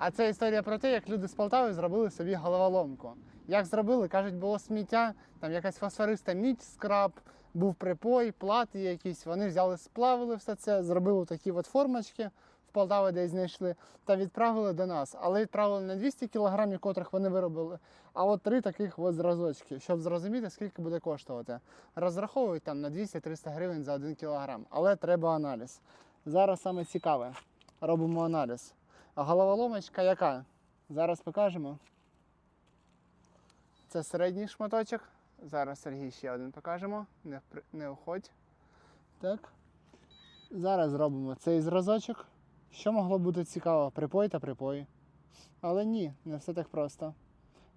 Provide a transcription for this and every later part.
А це історія про те, як люди з Полтави зробили собі головоломку. Як зробили, кажуть, було сміття, там якась фосфориста мідь, скраб, був припой, плати якісь. Вони взяли, сплавили все це, зробили такі от формочки в Полтаві, де знайшли, та відправили до нас. Але відправили не 200 кілограмів, котрих вони виробили, а от три таких от зразочки, щоб зрозуміти, скільки буде коштувати. Розраховують там на 200-300 гривень за 1 кілограм, але треба аналіз. Зараз саме цікаве. Робимо аналіз. А головоломочка яка? Зараз покажемо. Це середній шматочок. Зараз Сергій ще один покажемо. Не, не уходь. Так. Зараз зробимо цей зразочок. Що могло бути цікаво? Припой та припой. Але ні, не все так просто.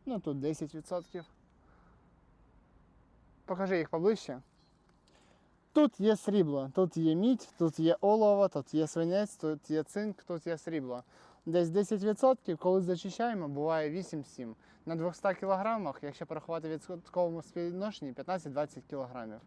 Ну тут 10%. Покажи їх поближче. Тут є срібло, тут є мідь, тут є олово, тут є свинець, тут є цинк, тут є срібло. Десь 10%, коли зачищаємо, буває 8-7. На 200 кг, якщо порахувати в відсотковому співвідношенні, 15-20 кг.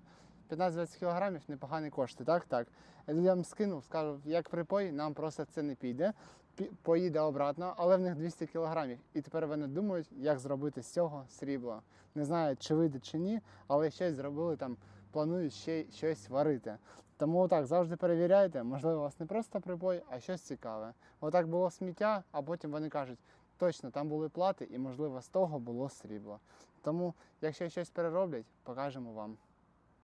15-20 кг непогані кошти, так? Так. Людям скинув, скажу, як припой, нам просто це не піде, пі- поїде обратно, але в них 200 кг. І тепер вони думають, як зробити з цього срібло. Не знають, чи вийде, чи ні, але щось зробили там, планують ще щось варити. Тому так, завжди перевіряйте, можливо, у вас не просто прибой, а щось цікаве. Отак було сміття, а потім вони кажуть, точно там були плати, і можливо з того було срібло. Тому, якщо щось перероблять, покажемо вам.